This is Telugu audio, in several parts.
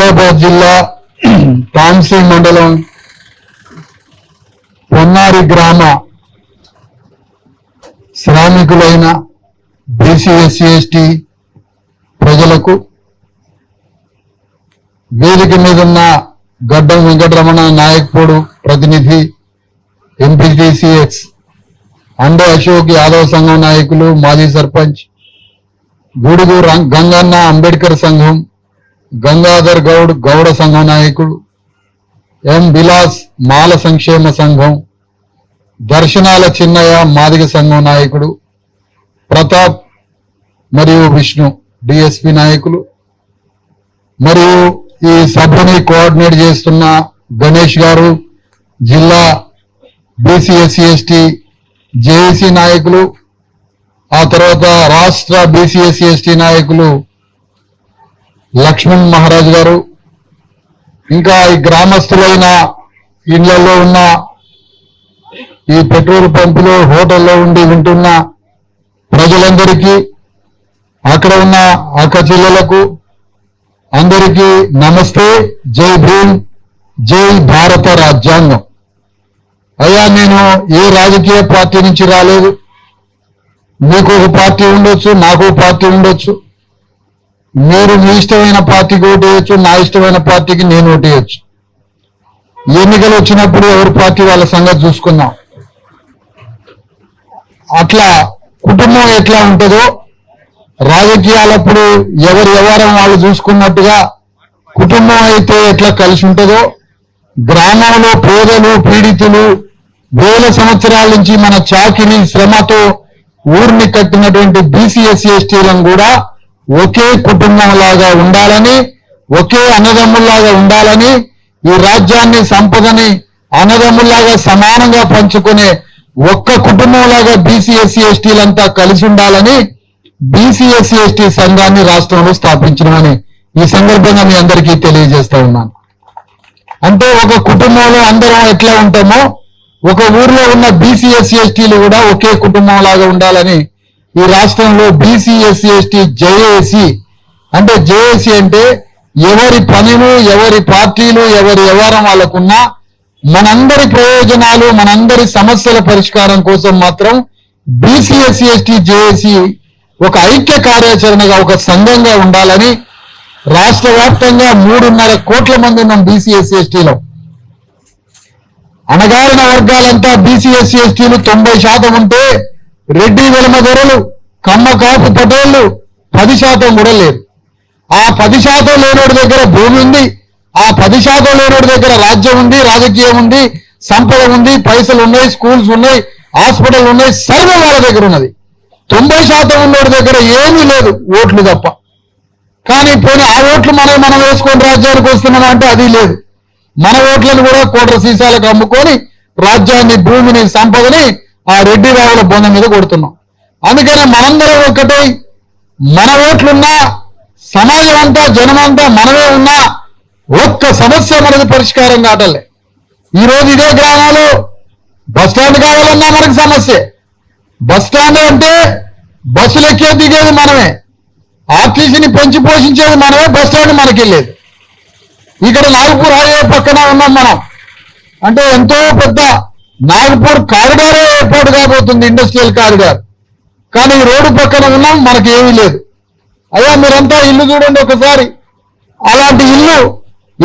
నిజామాబాద్ జిల్లా తాంసీ మండలం పొన్నారి గ్రామ శ్రామికులైన బీసీ ఎస్సీ ఎస్టీ ప్రజలకు వేదిక మీద ఉన్న గడ్డం వెంకటరమణ నాయక్పూడు ప్రతినిధి ఎంపీటీసీఎక్స్ అండే అశోక్ యాదవ్ సంఘం నాయకులు మాజీ సర్పంచ్ గూడుగు గంగన్న అంబేద్కర్ సంఘం గంగాధర్ గౌడ్ గౌడ సంఘం నాయకుడు ఎం విలాస్ మాల సంక్షేమ సంఘం దర్శనాల చిన్నయ్య మాదిగ సంఘం నాయకుడు ప్రతాప్ మరియు విష్ణు డిఎస్పి నాయకులు మరియు ఈ సభని కోఆర్డినేట్ చేస్తున్న గణేష్ గారు జిల్లా బీసీ ఎస్టీ జేఏసీ నాయకులు ఆ తర్వాత రాష్ట్ర బీసీఎస్సీ ఎస్టీ నాయకులు లక్ష్మణ్ మహారాజ్ గారు ఇంకా ఈ గ్రామస్తులైన ఇళ్ళలో ఉన్న ఈ పెట్రోల్ పంపులు హోటల్లో ఉండి వింటున్న ప్రజలందరికీ అక్కడ ఉన్న అక్క చెల్లెలకు అందరికీ నమస్తే జై భీమ్ జై భారత రాజ్యాంగం. అయ్యా నేను ఏ రాజకీయ పార్టీ నుంచి రాలేదు. మీకు ఒక పార్టీ ఉండొచ్చు నాకు పార్టీ ఉండొచ్చు. మీరు మీ ఇష్టమైన పార్టీకి ఓటు వేయచ్చు నా ఇష్టమైన పార్టీకి నేను ఓటు వేయచ్చు ఎన్నికలు వచ్చినప్పుడు ఎవరి పార్టీ వాళ్ళ సంగతి చూసుకుందాం. అట్లా కుటుంబం ఎట్లా ఉంటుందో రాజకీయాలప్పుడు ఎవరి వ్యవహారం వాళ్ళు చూసుకున్నట్టుగా కుటుంబం అయితే ఎట్లా కలిసి ఉంటుందో గ్రామంలో పేదలు పీడితులు వేల సంవత్సరాల నుంచి మన చాకిని శ్రమతో ఊరిని కట్టినటువంటి బీసీ ఎస్సీ ఎస్టీలను కూడా ఒకే కుటుంబం లాగా ఉండాలని ఒకే అన్నదమ్ముల్లాగా ఉండాలని ఈ రాజ్యాన్ని సంపదని అన్నదమ్ముల్లాగా సమానంగా పంచుకునే ఒక్క కుటుంబంలాగా బీసీ ఎస్సీ ఎస్టీలంతా కలిసి ఉండాలని బీసీ ఎస్సీ ఎస్టీ సంఘాన్ని రాష్ట్రంలో స్థాపించడమని ఈ సందర్భంగా మీ అందరికీ తెలియజేస్తా ఉన్నాను. అంటే ఒక కుటుంబంలో అందరం ఎట్లా ఉంటామో ఒక ఊర్లో ఉన్న బీసీ ఎస్సీ ఎస్టీలు కూడా ఒకే కుటుంబం లాగా ఉండాలని ఈ రాష్ట్రంలో బీసీ ఎస్సీ ఎస్టీ జేఏసీ అంటే జేఏసీ అంటే ఎవరి పనులు ఎవరి పార్టీలు ఎవరి వ్యవహారం వాళ్ళకున్నా మనందరి ప్రయోజనాలు మనందరి సమస్యల పరిష్కారం కోసం మాత్రం బీసీ ఎస్సీ ఎస్టీ జేఏసీ ఒక ఐక్య కార్యాచరణగా ఒక సంఘంగా ఉండాలని రాష్ట్ర వ్యాప్తంగా మూడున్నర కోట్ల మంది ఉన్నాం బీసీ ఎస్సీ ఎస్టీలో. అణగారిన వర్గాలంతా బీసీ ఎస్సీ ఎస్టీలు తొంభై శాతం ఉంటే రెడ్డి వెలమ ధరలు కమ్మ కాపు పటేళ్ళు పది శాతం కూడా లేరు. ఆ పది శాతం లేనోడి దగ్గర భూమి ఉంది ఆ పది శాతం లేనోడి దగ్గర రాజ్యం ఉంది రాజకీయం ఉంది సంపద ఉంది పైసలు ఉన్నాయి స్కూల్స్ ఉన్నాయి హాస్పిటల్ ఉన్నాయి సర్వం వాళ్ళ దగ్గర ఉన్నది. తొంభై శాతం ఉన్నోడి దగ్గర ఏమీ లేదు ఓట్లు తప్ప. కానీ పోనీ ఆ ఓట్లు మనం మనం వేసుకొని రాజ్యానికి వస్తున్నాం అంటే అది లేదు. మన ఓట్లను కూడా కోట్ల సీసాలకు అమ్ముకొని రాజ్యాన్ని భూమిని సంపదని ఆ రెడ్డి రావుల బొంద మీద కొడుతున్నాం. అందుకనే మనందరం ఒక్కటే మన ఓట్లున్నా సమాజం అంతా జనమంతా మనమే ఉన్నా ఒక్క సమస్య మనది పరిష్కారం కావటలే. ఈ రోజు ఇదే గ్రామాలు బస్ స్టాండ్ కావాలన్నా మనకి సమస్య. బస్ స్టాండ్ అంటే బస్సులు ఎక్కే దిగేది మనమే. ఆర్టీసీని పెంచి పోషించేది మనమే బస్ స్టాండ్ మనకి వెళ్ళేది ఇక్కడ నాగపూర్ హైవే పక్కన ఉన్నాం మనం. అంటే ఎంతో పెద్ద నాగపూర్ కారిడారే ఏర్పాటు కాబోతుంది ఇండస్ట్రియల్ కారిడార్. కానీ రోడ్డు పక్కన ఉన్నాం మనకి ఏమీ లేదు. అయ్యా మీరంతా ఇల్లు చూడండి ఒకసారి. అలాంటి ఇల్లు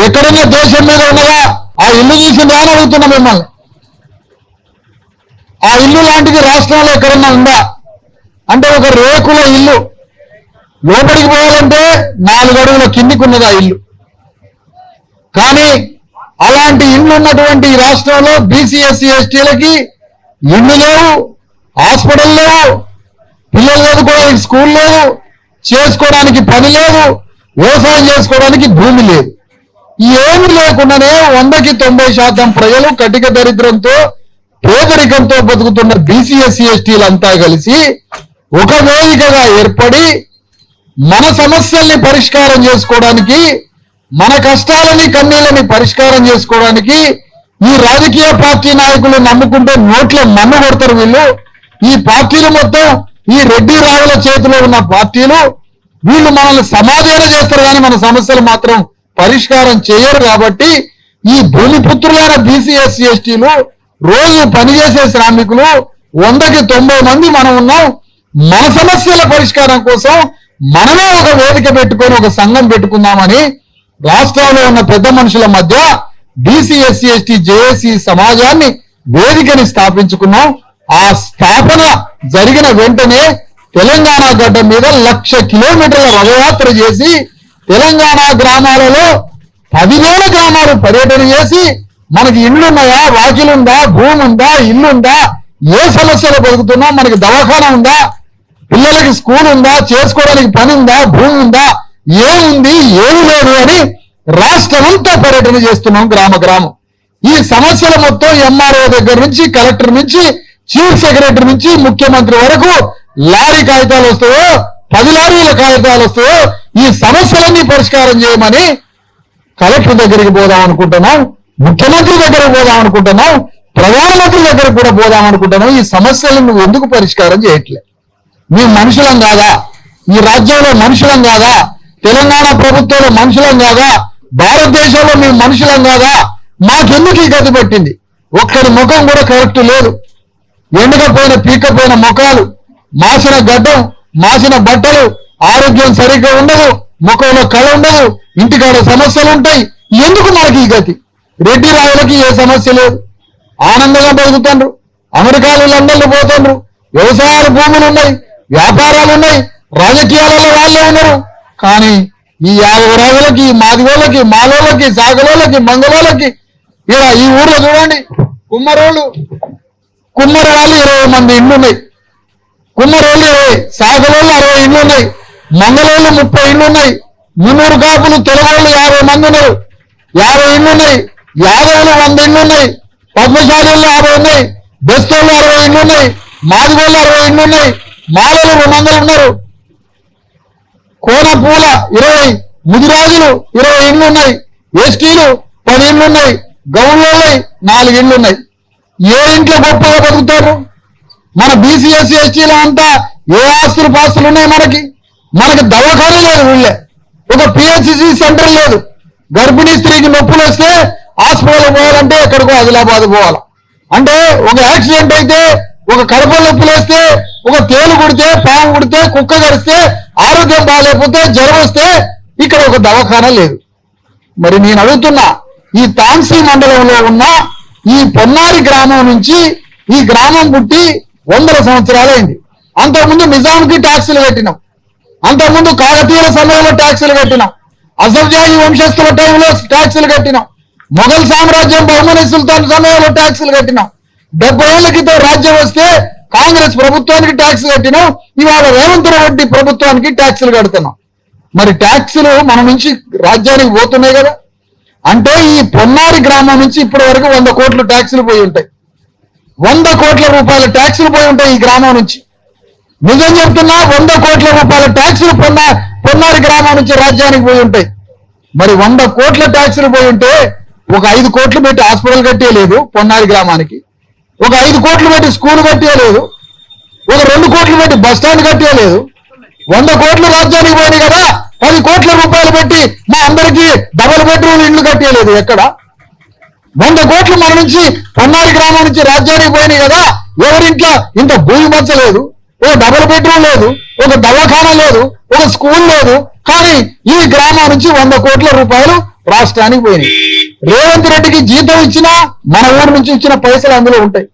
ఎక్కడైనా దేశం మీద ఉన్నదా? ఆ ఇల్లు చూసిందా అని అడుగుతున్నా మిమ్మల్ని. ఆ ఇల్లు లాంటిది రాష్ట్రంలో ఎక్కడన్నా ఉందా? అంటే ఒక రేకుల ఇల్లు. లోపలికి పోవాలంటే నాలుగు అడుగుల కిందికి ఉన్నది ఆ ఇల్లు. కానీ అలాంటి ఇళ్ళు ఉన్నటువంటి ఈ రాష్ట్రంలో బీసీ ఎస్సీ ఎస్టీలకి ఇళ్ళు లేవు హాస్పిటల్ లేవు పిల్లలు చదువుకోవడానికి స్కూల్ లేవు చేసుకోవడానికి పని లేదు వ్యవసాయం చేసుకోవడానికి భూమి లేదు. ఏమి లేకుండానే వందకి తొంభై శాతం ప్రజలు కటిక దరిద్రంతో పేదరికంతో బతుకుతున్న బీసీ ఎస్సీ ఎస్టీలంతా కలిసి ఒక వేదికగా ఏర్పడి మన సమస్యల్ని పరిష్కారం చేసుకోవడానికి మన కష్టాలని కన్నీళ్ళని పరిష్కారం చేసుకోవడానికి ఈ రాజకీయ పార్టీ నాయకులు నమ్ముకుంటే నోట్లో మన్ను కొడతారు వీళ్ళు. ఈ పార్టీలు మొత్తం ఈ రెడ్డి రావుల చేతిలో ఉన్న పార్టీలు వీళ్ళు మనల్ని సమాధాన చేస్తారు కానీ మన సమస్యలు మాత్రం పరిష్కారం చేయరు కాబట్టి ఈ భూమిపుత్రులైన బీసీ ఎస్సీ ఎస్టీలు రోజు పనిచేసే శ్రామికులు వందకి తొంభై మంది మనం ఉన్నాం. మన సమస్యల పరిష్కారం కోసం మనమే ఒక వేదిక పెట్టుకొని ఒక సంఘం పెట్టుకుందామని రాష్ట్రంలో ఉన్న పెద్ద మనుషుల మధ్య బీసీ ఎస్సీ ఎస్టీ జేఏసీ సమాజాన్ని వేదికని స్థాపించుకున్నాం. ఆ స్థాపన జరిగిన వెంటనే తెలంగాణ గడ్డ మీద లక్ష కిలోమీటర్ల రథయాత్ర చేసి తెలంగాణ గ్రామాలలో పదివేల గ్రామాలు పర్యటన చేసి మనకి ఇల్లున్నాయా వాకిలుందా? భూమి ఉందా ఇల్లుందా? ఏ సమస్యలు బతుకుతున్నాం మనకి దవాఖాన ఉందా? పిల్లలకి స్కూల్ ఉందా? చేసుకోవడానికి పని ఉందా? భూమి ఉందా? ఏముంది? ఏమి లేదు అని రాష్ట్రమంతా పర్యటన చేస్తున్నాం గ్రామ గ్రామం. ఈ సమస్యల మొత్తం ఎంఆర్ఓ దగ్గర నుంచి కలెక్టర్ నుంచి చీఫ్ సెక్రటరీ నుంచి ముఖ్యమంత్రి వరకు లారీ కాగితాలు వస్తాయో పది లారీల కాగితాలు వస్తాయో ఈ సమస్యలన్నీ పరిష్కారం చేయమని కలెక్టర్ దగ్గరికి పోదాం అనుకుంటున్నాం ముఖ్యమంత్రి దగ్గరకు పోదాం అనుకుంటున్నాం ప్రధానమంత్రి దగ్గర కూడా పోదాం అనుకుంటున్నాం. ఈ సమస్యలను నువ్వు ఎందుకు పరిష్కారం చేయట్లే? మేము మనుషులం కాదా? ఈ రాజ్యంలో మనుషులం కాదా? తెలంగాణ ప్రభుత్వంలో మనుషులం కాదా? భారతదేశంలో మేము మనుషులం కాదా? మాకెందుకు ఈ గతి పట్టింది? ఒక్కడి ముఖం కూడా కరెక్ట్ లేదు. ఎండకపోయిన పీకపోయిన ముఖాలు మాసిన గడ్డం మాసిన బట్టలు ఆరోగ్యం సరిగ్గా ఉండదు ముఖంలో కళ ఉండదు ఇంటికాడ సమస్యలు ఉంటాయి. ఎందుకు మనకి ఈ గతి? రెడ్డి రాయలకి ఏ సమస్య లేదు. ఆనందంగా బతుకుతాండ్రు. అమెరికాలో లండన్లు పోతుండ్రు. వ్యవసాయాలు భూములు ఉన్నాయి వ్యాపారాలు ఉన్నాయి రాజకీయాలలో వాళ్ళే ఉన్నారు. కానీ ఈ యాభై రోజులకి మాదిగోళ్ళకి మాలోళ్ళకి సాగలోళ్ళకి మంగళోళ్ళకి ఇలా ఈ ఊర్లో చూడండి కుమ్మరోళ్ళు కుమ్మరి వాళ్ళు ఇరవై మంది ఇండ్లు ఉన్నాయి కుమ్మరోళ్ళు ఇరవై సాగలోళ్ళు అరవై ఇండ్లు ఉన్నాయి మంగళోళ్ళు ముప్పై ఇండ్లు ఉన్నాయి మున్నూరు కాపులు తెలుగోళ్ళు యాభై మంది ఉన్నారు. యాభై ఇండ్లు ఉన్నాయి యాదవులు వంద ఇండ్లు ఉన్నాయి పద్మశాలీలు యాభై ఉన్నాయి. బెస్తోళ్ళు అరవై ఇండ్లు ఉన్నాయి మాదిగోళ్ళు అరవై ఇండ్లు ఉన్నాయి మాలలు రెండు వందలు ఉన్నారు. కోన పూల ఇరవై ముదిరాజులు ఇరవై ఇండ్లు ఉన్నాయి ఎస్టీలు పది ఇండ్లు ఉన్నాయి గౌన్లు నాలుగు ఇండ్లు ఉన్నాయి ఏ ఇంట్లో గొప్పగా బతుకుతారు మన బీసీఎస్సీ ఎస్టీల అంతా ఏ ఆస్తులు పాస్తులు ఉన్నాయి మనకి? మనకి దవాఖాన లేదు వీళ్ళే. ఒక పిహెచ్సి సెంటర్ లేదు. గర్భిణీ స్త్రీకి నొప్పులు వస్తే హాస్పిటల్ పోవాలంటే ఎక్కడికో ఆదిలాబాద్ పోవాలి. అంటే ఒక యాక్సిడెంట్ అయితే ఒక కడప నొప్పులు వస్తే ఒక తేలు కుడితే పాము కుడితే కుక్క కరిస్తే ఆరోగ్యం బాగాలేకపోతే జ్వరం వస్తే ఇక్కడ ఒక దవాఖాన లేదు. మరి నేను అడుగుతున్నా ఈ తాంసీ మండలంలో ఉన్న ఈ పొన్నారి గ్రామం నుంచి ఈ గ్రామం పుట్టి వందల సంవత్సరాలైంది. అంతకుముందు నిజాంకి ట్యాక్సులు కట్టినాం. అంతకుముందు కాకతీయుల సమయంలో ట్యాక్సులు కట్టినాం. అసఫ్జాయి వంశస్థుల టైంలో ట్యాక్సులు కట్టినాం. మొఘల్ సామ్రాజ్యం బహుమని సుల్తాన్ సమయంలో ట్యాక్సులు కట్టినాం. డెబ్బై ఏళ్ళ క్రితం రాజ్యం కాంగ్రెస్ ప్రభుత్వానికి ట్యాక్స్ కట్టినాం. ఇవాళ రేవంత్ రెడ్డి ప్రభుత్వానికి ట్యాక్సులు కడుతున్నాం. మరి ట్యాక్సులు మన నుంచి రాజ్యానికి పోతున్నాయి కదా. అంటే ఈ పొన్నారి గ్రామం నుంచి ఇప్పటి వరకు వంద కోట్లు ట్యాక్సులు పోయి ఉంటాయి. వంద కోట్ల రూపాయల ట్యాక్సులు పోయి ఉంటాయి ఈ గ్రామం నుంచి. నిజం చెప్తున్నా వంద కోట్ల రూపాయల ట్యాక్సులు పొన్న పొన్నారి గ్రామం నుంచి రాజ్యానికి పోయి ఉంటాయి. మరి వంద కోట్ల ట్యాక్సులు పోయి ఉంటే ఒక ఐదు కోట్లు పెట్టి హాస్పిటల్ కట్టేయలేదు పొన్నారి గ్రామానికి. ఒక ఐదు కోట్లు పెట్టి స్కూల్ కట్టేయలేదు. ఒక రెండు కోట్లు పెట్టి బస్ స్టాండ్ కట్టేయలేదు. వంద కోట్లు రాజ్యానికి పోయినాయి కదా పది కోట్ల రూపాయలు పెట్టి మా అందరికీ డబుల్ బెడ్రూమ్ ఇల్లు కట్టేయలేదు ఎక్కడ? వంద కోట్లు మన నుంచి పొన్నారి గ్రామం నుంచి రాజ్యానికి పోయినాయి కదా ఎవరింట్లో ఇంత భూమి మచ్చలేదు ఒక డబుల్ బెడ్రూమ్ లేదు ఒక దవాఖానా లేదు ఒక స్కూల్ లేదు కానీ ఈ గ్రామం నుంచి వంద కోట్ల రూపాయలు రాష్ట్రానికి పోయినాయి. రేవంత్ రెడ్డికి జీతం ఇచ్చినా మన ఊరు నుంచి ఇచ్చిన పైసలు అందులో ఉంటాయి.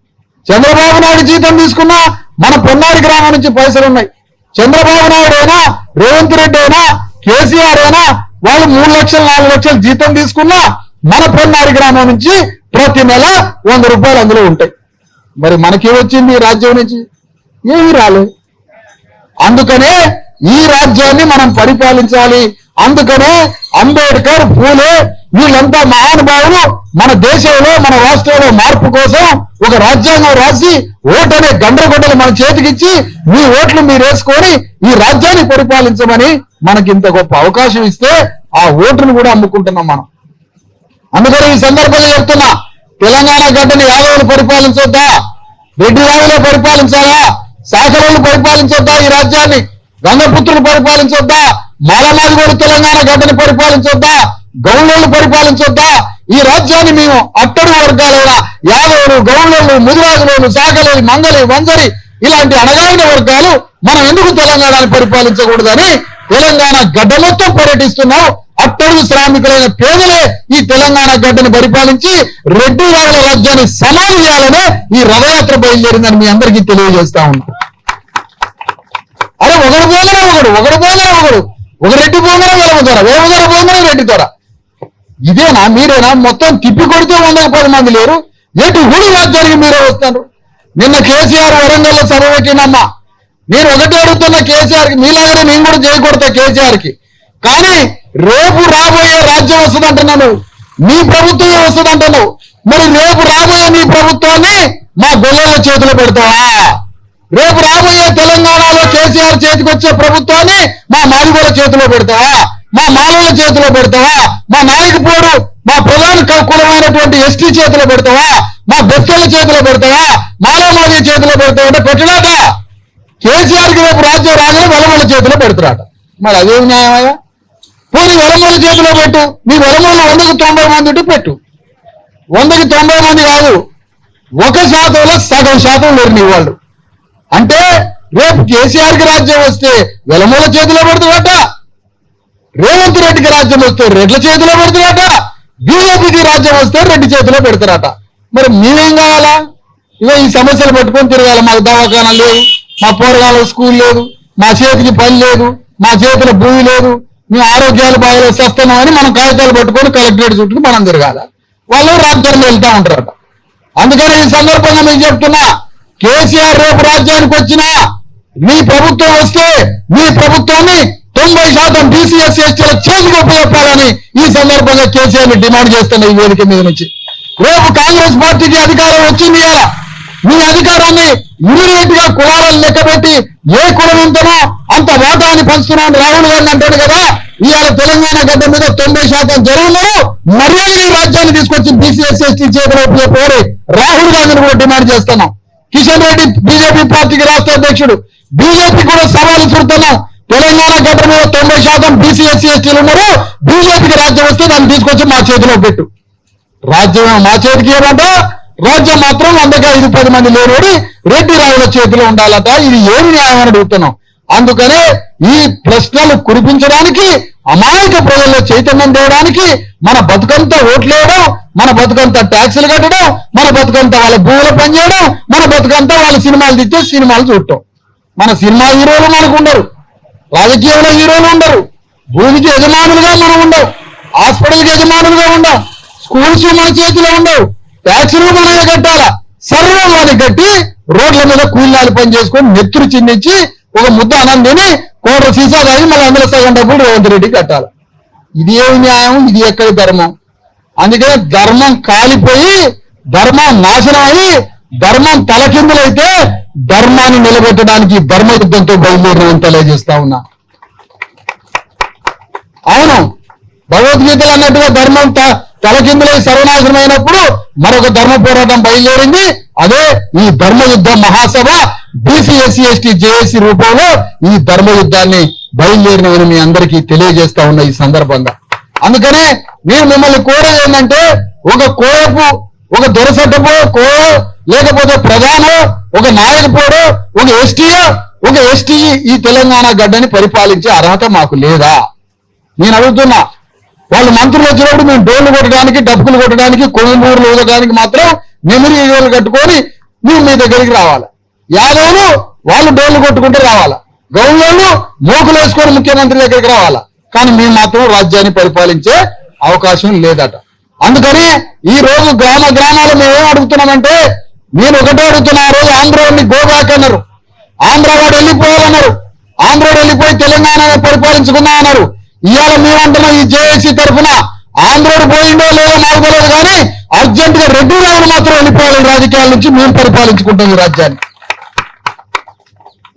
చంద్రబాబు నాయుడు జీతం తీసుకున్నా మన పొన్నాడు గ్రామం నుంచి పైసలు ఉన్నాయి. చంద్రబాబు నాయుడు అయినా రేవంత్ రెడ్డి అయినా కేసీఆర్ అయినా వాళ్ళు మూడు లక్షలు నాలుగు లక్షలు జీతం తీసుకున్నా మన పొన్నారి గ్రామం నుంచి ప్రతి నెల వంద రూపాయలు అందులో ఉంటాయి. మరి మనకేమొచ్చింది వచ్చింది ఈ రాజ్యం నుంచి? ఏమీ రాలేదు. అందుకనే ఈ రాజ్యాన్ని మనం పరిపాలించాలి. అందుకనే అంబేద్కర్ పూలే వీళ్ళంతా మహానుభావులు మన దేశంలో మన రాష్ట్రంలో మార్పు కోసం ఒక రాజ్యాంగం రాసి ఓటు అనే గండ్రగొడ్డలు మన చేతికిచ్చి మీ ఓట్లు మీరు వేసుకొని ఈ రాజ్యాన్ని పరిపాలించమని మనకి ఇంత గొప్ప అవకాశం ఇస్తే ఆ ఓటును కూడా అమ్ముకుంటున్నాం మనం. అందుకని ఈ సందర్భంగా చెప్తున్నా తెలంగాణ గడ్డని యాదవులు పరిపాలించొద్దా? రెడ్డి రావులే పరిపాలించాలా? శాఖలను పరిపాలించొద్దా ఈ రాజ్యాన్ని? గంగపుత్రులు పరిపాలించొద్దా? మాలమాదిగోడు తెలంగాణ గడ్డని పరిపాలించొద్దా? గౌన్లను పరిపాలించొద్దా? ఈ రాజ్యాన్ని మేము అట్టడుగు వర్గాలైన యాదవులు గౌన్లు ముదిరాజులు సాగలి మంగలి వంజరి ఇలాంటి అణగారిన వర్గాలు మనం ఎందుకు తెలంగాణని పరిపాలించకూడదని తెలంగాణ గడ్డ మొత్తం పర్యటిస్తున్నాం. అట్టడుగు శ్రామికులైన పేదలే ఈ తెలంగాణ గడ్డను పరిపాలించి రెడ్డి వాళ్ళ రాజ్యాన్ని సమాధి చేయాలనే ఈ రథయాత్ర బయలుదేరిందని మీ అందరికీ తెలియజేస్తా ఉన్నా. అరే ఒకడు పోగానే ఒకడు? ఒకడు పోగానే ఒకడు? ఒక రెడ్డి పోగానే వేలమ ద్వారా వేలమ రెడ్డి ద్వారా? ఇదేనా? మీరేనా? మొత్తం తిప్పి కొడితే వందల పది మంది లేరు. ఏంటి ఊడి రాజ్యానికి మీరే వస్తారు? నిన్న కేసీఆర్ వరంగల్లో సభ పెట్టినమ్మా నేను ఒకటే అడుగుతున్న కేసీఆర్కి మీలాగానే నేను కూడా చేయకూడతా కేసీఆర్కి కానీ రేపు రాబోయే రాజ్యం వస్తుందంటున్నాను. నీ ప్రభుత్వమే వస్తుందంటున్నావు. మరి రేపు రాబోయే నీ ప్రభుత్వాన్ని మా గొల్లల చేతిలో పెడతావా? రేపు రాబోయే తెలంగాణలో కేసీఆర్ చేతికి వచ్చే ప్రభుత్వాన్ని మా మాదిగోల చేతిలో పెడతావా? మా మానవుల చేతిలో పెడతావా? మా నాయకపోడు మా ప్రధాన కులమైనటువంటి ఎస్టీ చేతిలో పెడతావా? మా బొత్తల చేతిలో పెడతావా? మానవమాది చేతిలో పెడతావు? అంటే పెట్టడాట కేసీఆర్కి రేపు రాజ్యం రాగానే వెలమల చేతిలో పెడతారట మరి అదేం న్యాయమయ్యా? పోనీ వలమల చేతిలో పెట్టు. నీ వలమలు వందకు తొంభై మంది పెట్టు. వందకి తొంభై మంది కాదు ఒక శాతంలో సగం శాతం లేరు వాళ్ళు. అంటే రేపు కేసీఆర్కి రాజ్యం వస్తే వెలమూల చేతిలో పెడుతున్నట రేవంత్ రెడ్డికి రాజ్యం వస్తే రెడ్ల చేతిలో పెడుతున్నట బీజేపీకి రాజ్యం వస్తే రెడ్డి చేతిలో పెడతారట మరి మేమేం కావాలా? ఇగో ఈ సమస్యలు పట్టుకొని తిరగాలి. మాకు దవాఖానా లేదు మా పోరగాళ్ళ స్కూల్ లేదు మా చేతికి పని లేదు మా చేతిలో భూమి లేదు మేము ఆరోగ్యాలు బాగా వస్తున్నాం అని మనం కాగితాలు పట్టుకొని కలెక్టరేట్ చుట్టూ మనం తిరగాల. వాళ్ళు రాజధానిలో వెళ్తా ఉంటారట. అందుకని ఈ సందర్భంగా నేను చెప్తున్నా కేసీఆర్ రేపు రాజ్యానికి వచ్చినా మీ ప్రభుత్వం వస్తే మీ ప్రభుత్వాన్ని తొంభై శాతం బీసీఎస్ ఎస్టీల చేతికి ఉపయోగపడాలని ఈ సందర్భంగా కేసీఆర్ని డిమాండ్ చేస్తున్న ఈ వేదిక మీద నుంచి. రేపు కాంగ్రెస్ పార్టీకి అధికారం వచ్చింది మీ అధికారాన్ని ఇమీడియట్గా కులాలను లెక్కబెట్టి ఏ కులం ఎంతనో అంత వాటాన్ని పంచుతున్నాను రాహుల్ గాంధీ అంటాడు కదా. ఇవాళ తెలంగాణ గడ్డ మీద తొంభై శాతం జరుగులో మర్యాదగా రాజ్యాన్ని తీసుకొచ్చి బీసీఎస్ ఎస్టీ చేతిలో పోరి రాహుల్ గాంధీని కూడా డిమాండ్ చేస్తున్నాం. కిషన్ రెడ్డి బీజేపీ పార్టీకి రాష్ట్ర అధ్యక్షుడు. బీజేపీ కూడా సవాలు చూడుతున్నాం. తెలంగాణ గవర్నమెంట్ తొంభై శాతం బీసీ ఎస్సీ ఎస్టీలు ఉన్నారు. బీజేపీకి రాజ్యం వస్తే దాన్ని తీసుకొచ్చి మా చేతిలో పెట్టు. రాజ్యం మా చేతికి ఏమంట రాజ్యం మాత్రం వందకి ఐదు పది మంది లేనివాడి రెడ్డి రాయుల చేతిలో ఉండాలట. ఇది ఏమి న్యాయం అని అడుగుతున్నాం. అందుకనే ఈ ప్రశ్నలు కురిపించడానికి అమాయక ప్రజల్లో చైతన్యం తేవడానికి మన బతుకంతా ఓట్లేయడం మన బతుకంతా ట్యాక్సులు కట్టడం మన బతుకంతా వాళ్ళ భూములు పనిచేయడం మన బతుకంతా వాళ్ళ సినిమాలు తెచ్చే సినిమాలు చూడటం. మన సినిమా హీరోలు మనకు ఉండరు. రాజకీయంలో హీరోలు ఉండరు. భూమికి యజమానులుగా మనం ఉండవు హాస్పిటల్కి యజమానులుగా ఉండవు స్కూల్స్ మన చేతిలో ఉండవు. ట్యాక్సులు మనమే కట్టాలా? సర్వం వాళ్ళకి కట్టి రోడ్ల మీద కూలినాలు పని చేసుకొని నెత్తురు చిందించి ఒక ముద్ద అనందిని కోట్ల సీసా తాగి మళ్ళీ అందులో సగం డబ్బులు రేవంత్ రెడ్డికి కట్టాలి. ఇది ఏమి న్యాయం? ఇది ఎక్కడి ధర్మం? అందుకనే ధర్మం కాలిపోయి ధర్మం నాశనం అయి ధర్మం తలకిందులైతే ధర్మాన్ని నిలబెట్టడానికి ధర్మ యుద్ధంతో బయలుదేరిన తెలియజేస్తా ఉన్నా. అవును భగవద్గీతలు అన్నట్టుగా ధర్మం తలకిందులై సర్వనాశనమైనప్పుడు మరొక ధర్మ పోరాటం బయలుదేరింది. అదే ఈ ధర్మ యుద్ధ మహాసభ బీసీ ఎస్సీ ఎస్టీ జేఏసీ రూపంలో ఈ ధర్మ యుద్ధాన్ని బయలుదేరినవని మీ అందరికీ తెలియజేస్తా ఉన్న ఈ సందర్భంగా. అందుకనే నేను మిమ్మల్ని కోరేది ఏంటంటే ఒక కోరపు ఒక దొరసటపు కో లేకపోతే ప్రధానో ఒక నాయకపోడో ఒక ఎస్టీయో ఒక ఎస్టీ ఈ తెలంగాణ గడ్డని పరిపాలించే అర్హత మాకు లేదా? నేను అడుగుతున్నా. వాళ్ళు మంత్రులు వచ్చినప్పుడు మేము డోళ్ళు కొట్టడానికి డబ్బులు కొట్టడానికి కొనుగోలు ఊదడానికి మాత్రం మెమరీలు కట్టుకొని మేము మీ దగ్గరికి రావాలి. యాదవులు వాళ్ళు డోళ్ళు కొట్టుకుంటూ రావాలా. గౌరవులు మోకులు వేసుకొని ముఖ్యమంత్రి దగ్గరికి రావాలా. కానీ మేము మాత్రం రాజ్యాన్ని పరిపాలించే అవకాశం లేదట. అందుకని ఈ రోజు గ్రామ గ్రామాలు మేమేం అడుగుతున్నామంటే నేను ఒకటే అడుగుతున్నా ఆ రోజు గోబ్యాక్ అన్నారు. ఆంధ్ర వాడు వెళ్ళిపోవాలన్నారు. ఆంధ్రోడు వెళ్ళిపోయి తెలంగాణ పరిపాలించుకుందాం అన్నారు. ఇవాళ మేమంటున్నాం ఈ జేఏసీ తరఫున ఆంధ్రోడు పోయిండో లేదో నాకు తెలియదు కానీ అర్జెంట్గా రెడ్డి రావును మాత్రం వెళ్ళిపోవాలి రాజకీయాల నుంచి మేము పరిపాలించుకుంటాం ఈ రాజ్యాన్ని.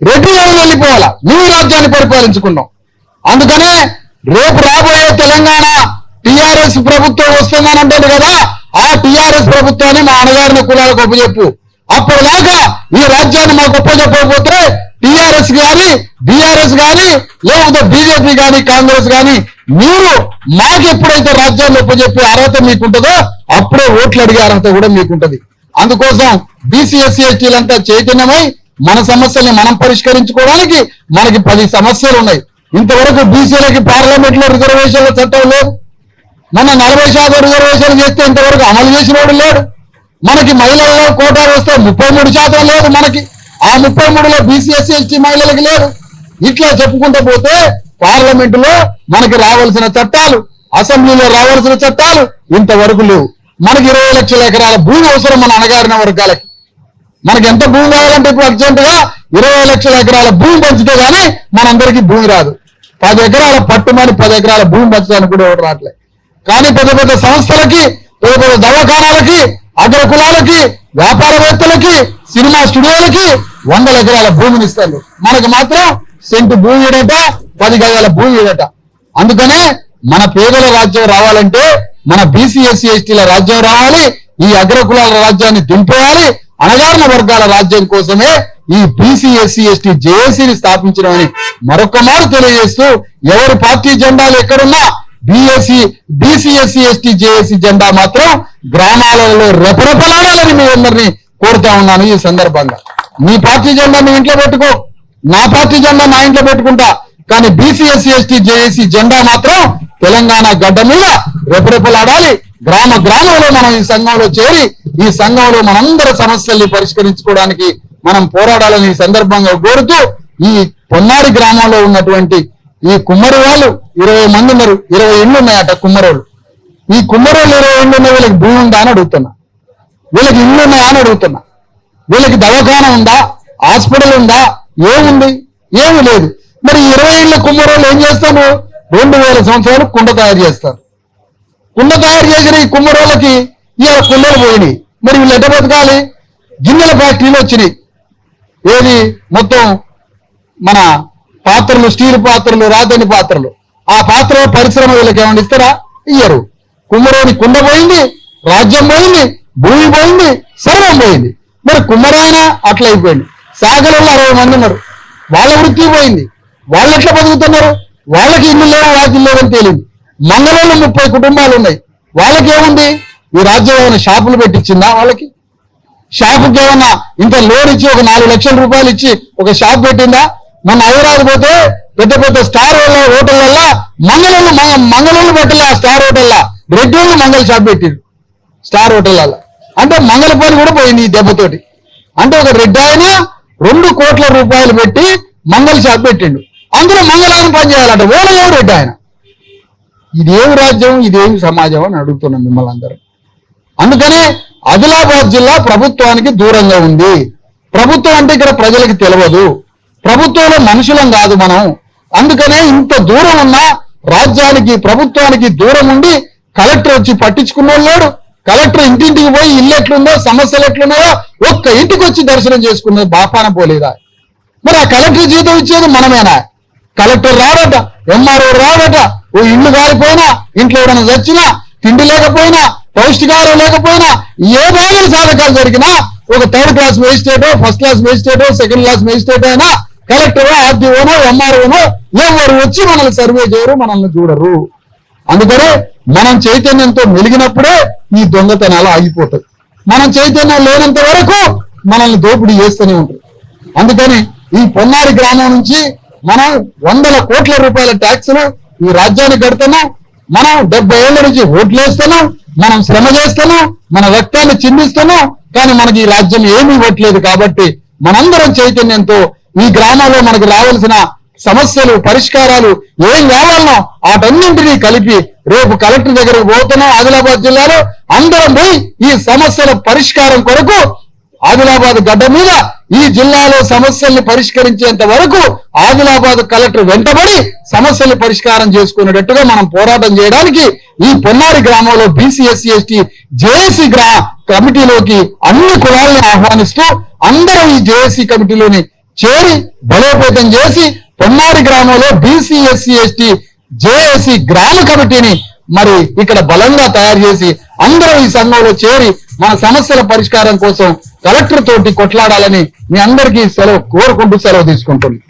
రెడ్డి రావులు వెళ్ళిపోవాలా? మేము రాజ్యాన్ని పరిపాలించుకున్నాం అందుకనే రేపు రాబోయే తెలంగాణ టిఆర్ఎస్ ప్రభుత్వం వస్తుందని అంటాడు కదా ఆ టిఆర్ఎస్ ప్రభుత్వాన్ని మా అన్నగారిని కులాలకు ఒప్పచెప్పు అప్పటిదాకా ఈ రాజ్యాన్ని మాకు ఒప్పచెప్పకపోతే టిఆర్ఎస్ గాని బిఆర్ఎస్ గాని లేకపోతే బీజేపీ గాని కాంగ్రెస్ గాని మీరు మాకు ఎప్పుడైతే రాజ్యాన్ని ఒప్పజెప్పే అర్హత మీకుంటుందో అప్పుడే ఓట్లు అడిగే అర్హత కూడా మీకుంటది. అందుకోసం బీసీ ఎస్సీ ఎస్టీలంతా చైతన్యమై మన సమస్యల్ని మనం పరిష్కరించుకోవడానికి మనకి పది సమస్యలు ఉన్నాయి. ఇంతవరకు బీసీలకి పార్లమెంట్లో రిజర్వేషన్ల చట్టం లేదు. మన నలభై శాతం రిజర్వేషన్ చేస్తే ఇంతవరకు అమలు చేసిన వాడు లేడు. మనకి మహిళల్లో కోటా వస్తే ముప్పై మూడు శాతం లేదు మనకి. ఆ ముప్పై మూడులో బీసీఎస్సీ ఎస్టీ మహిళలకు లేదు ఇట్లా చెప్పుకుంటూ పోతే పార్లమెంట్లో మనకి రావాల్సిన చట్టాలు అసెంబ్లీలో రావాల్సిన చట్టాలు ఇంతవరకు లేవు. మనకి ఇరవై లక్షల ఎకరాల భూమి అవసరం మన అణగారిన వర్గాలకి. మనకి ఎంత భూమి కావాలంటే ఇప్పుడు అర్జెంట్గా ఇరవై లక్షల ఎకరాల భూమి పంచితే గానీ మనందరికీ భూమి రాదు. పది ఎకరాల పట్టుమని పది ఎకరాల భూమి పంచడానికి కూడా ఎవరు రావట్లేదు. కానీ పెద్ద పెద్ద సంస్థలకి పెద్ద పెద్ద దవాఖానాలకి అగ్ర కులాలకి వ్యాపారవేత్తలకి సినిమా స్టూడియోలకి వందల ఎకరాల భూమిని ఇస్తారు మనకు మాత్రం సెంటు భూమి ఏడట పది గజాల భూమి ఏడట అందుకనే మన పేదల రాజ్యం రావాలంటే మన బీసీ ఎస్సీ ఎస్టీల రాజ్యం రావాలి ఈ అగ్ర కులాల రాజ్యాన్ని దింపేయాలి అణగారిన వర్గాల రాజ్యం కోసమే ఈ బీసీ ఎస్సీ ఎస్టీ జేఏసీని స్థాపించడమని మరొక మారు తెలియజేస్తూ ఎవరి పార్టీ జెండాలు ఎక్కడున్నా బిఎస్సి బీసీఎస్సీ ఎస్టీ జేఏసీ జెండా మాత్రం గ్రామాలలో రెపరెపలాడాలని మీ అందరినీ కోరుతా ఉన్నాను ఈ సందర్భంగా. మీ పార్టీ జెండా మీ ఇంట్లో పెట్టుకో నా పార్టీ జెండా నా ఇంట్లో పెట్టుకుంటా కానీ బీసీఎస్సీ ఎస్టీ జేఏసీ జెండా మాత్రం తెలంగాణ గడ్డ మీద రెపరెపలాడాలి. గ్రామ గ్రామంలో మనం ఈ సంఘంలో చేరి ఈ సంఘంలో మనందరి సమస్యల్ని పరిష్కరించుకోవడానికి మనం పోరాడాలని ఈ సందర్భంగా కోరుతూ ఈ పొన్నాడి గ్రామంలో ఉన్నటువంటి ఈ కుమ్మరి వాళ్ళు ఇరవై మంది ఉన్నారు. ఇరవై ఎండు ఉన్నాయట కుమ్మరోళ్ళు. ఈ కుమ్మరోళ్ళు ఇరవై ఎండు ఉన్న వీళ్ళకి భూమి ఉందా అని అడుగుతున్నా. వీళ్ళకి ఇండ్లు ఉన్నాయా అని అడుగుతున్నా. వీళ్ళకి దవాఖాన ఉందా? హాస్పిటల్ ఉందా? ఏముంది? ఏమి లేదు. మరి ఇరవై ఇళ్ళ కుమ్మరోళ్ళు ఏం చేస్తాను రెండు వేల సంవత్సరాలు కుండ తయారు చేస్తారు. కుండ తయారు చేసిన ఈ కుమ్మరోళ్ళకి ఇవాళ కుండలు పోయినాయి. మరి వీళ్ళు ఎట్ట బతకాలి? గిన్నెల ఫ్యాక్టరీలు వచ్చినాయి. ఏది? మొత్తం మన పాత్రలు స్టీల్ పాత్రలు రాతని పాత్రలు. ఆ పాత్రలో పరిశ్రమ వీళ్ళకి ఏమైనా ఇస్తారా? ఇయ్యరు. కుమ్మరోని కుండ పోయింది రాజ్యం పోయింది భూమి పోయింది సర్వం పోయింది. మరి కుమ్మరైనా అట్లా అయిపోయింది సాగరంలో అరవై మంది ఉన్నారు. వాళ్ళ వృత్తి పోయింది. వాళ్ళు ఎట్లా బతుకుతున్నారు? వాళ్ళకి ఇల్లు లేవు వాళ్ళకి ఇల్లు లేవని తేలింది. మంగళంలో ముప్పై కుటుంబాలు ఉన్నాయి. వాళ్ళకి ఏముంది ఈ రాజ్యం ఏమైనా షాపులు పెట్టించిందా వాళ్ళకి? షాపుకి ఏమన్నా ఇంత లోన్ ఇచ్చి ఒక నాలుగు లక్షల రూపాయలు ఇచ్చి ఒక షాప్ పెట్టిందా? మన హైదరాబాద్ పోతే పెద్ద పెద్ద స్టార్ హోటళ్ళల్లో మంగళూరు మంగళూరు పెట్టలే స్టార్ హోటల్లా రెడ్ వాళ్ళు మంగళ షాప్ పెట్టారు. స్టార్ హోటళ్ళల్లో. అంటే మంగళ పని కూడా పోయింది ఈ దెబ్బతోటి. అంటే ఒక రెడ్ ఆయన రెండు కోట్ల రూపాయలు పెట్టి మంగళ షాప్ పెట్టిండు. అందులో మంగళాన్ని పని చేయాలంట. ఓడ ఎవరు రెడ్డి ఆయన? ఇదేమి రాజ్యం ఇదేమి సమాజం అని అడుగుతున్నాం మిమ్మల్ని అందరూ. అందుకనే ఆదిలాబాద్ జిల్లా ప్రభుత్వానికి దూరంగా ఉంది. ప్రభుత్వం అంటే ఇక్కడ ప్రజలకు తెలియదు. ప్రభుత్వంలో మనుషులం కాదు మనం. అందుకనే ఇంత దూరం ఉన్న రాజ్యానికి ప్రభుత్వానికి దూరం ఉండి కలెక్టర్ వచ్చి పట్టించుకున్నోడు లేడు కలెక్టర్ ఇంటింటికి పోయి ఇల్లు ఎట్లుందో సమస్యలు ఎట్లున్నాయో ఒక్క ఇంటికి వచ్చి దర్శనం చేసుకున్నది బాపాన పోలేదా? మరి ఆ కలెక్టర్ జీతం ఇచ్చేది మనమేనా? కలెక్టర్ రాడట ఎంఆర్ఓ రాడట ఓ ఇల్లు కాలిపోయినా ఇంట్లో ఎవరైనా చచ్చినా తిండి లేకపోయినా పౌష్టికాహారం లేకపోయినా ఏ బాధలు సాధకాలు జరిగినా ఒక థర్డ్ క్లాస్ మేజిస్ట్రేటో ఫస్ట్ క్లాస్ మేజిస్ట్రేటో సెకండ్ క్లాస్ మేజిస్ట్రేట్ అయినా కలెక్టర్ ఆర్డీఓనో ఎంఆర్ఓనో ఎవరు వచ్చి మనల్ని సర్వే చేయరు మనల్ని చూడరు. అందుకనే మనం చైతన్యంతో మెలిగినప్పుడే ఈ దొంగతనాలు ఆగిపోతాయి. మనం చైతన్యం లేనంత వరకు మనల్ని దోపిడీ చేస్తూనే ఉంటారు. అందుకని ఈ పొన్నారి గ్రామం నుంచి మనం వందల కోట్ల రూపాయల ట్యాక్సులు ఈ రాజ్యానికి కడుతున్నాం. మనం డెబ్బై ఏళ్ళ నుంచి ఓట్లు వేస్తున్నాం. మనం శ్రమ చేస్తున్నాం. మన రక్తాన్ని చిందిస్తున్నాం. కానీ మనకి ఈ రాజ్యం ఏమీ ఇవ్వట్లేదు కాబట్టి మనందరం చైతన్యంతో ఈ గ్రామంలో మనకు రావాల్సిన సమస్యలు పరిష్కారాలు ఏం కావాలనో వాటన్నింటినీ కలిపి రేపు కలెక్టర్ దగ్గరకు పోతున్నాం ఆదిలాబాద్ జిల్లాలో. అందరం పోయి ఈ సమస్యల పరిష్కారం కొరకు ఆదిలాబాద్ గడ్డ మీద ఈ జిల్లాలో సమస్యల్ని పరిష్కరించేంత వరకు ఆదిలాబాద్ కలెక్టర్ వెంటబడి సమస్యలు పరిష్కారం చేసుకునేటట్టుగా మనం పోరాటం చేయడానికి ఈ పొన్నారి గ్రామంలో బీసీఎస్సీ ఎస్టీ జేఏసీ గ్రా కమిటీలోకి అన్ని కులాలను ఆహ్వానిస్తూ అందరూ ఈ జేఏసీ కమిటీలోని చేరి బలోపేతం చేసి పొన్నారి గ్రామంలో బీసీ ఎస్సీ ఎస్టీ జేఏసీ గ్రామ కమిటీని మరి ఇక్కడ బలంగా తయారు చేసి అందరూ ఈ సంఘంలో చేరి మన సమస్యల పరిష్కారం కోసం కలెక్టర్ తోటి కొట్లాడాలని మీ అందరికీ సెలవు కోరుకుంటూ సెలవు తీసుకుంటున్నాను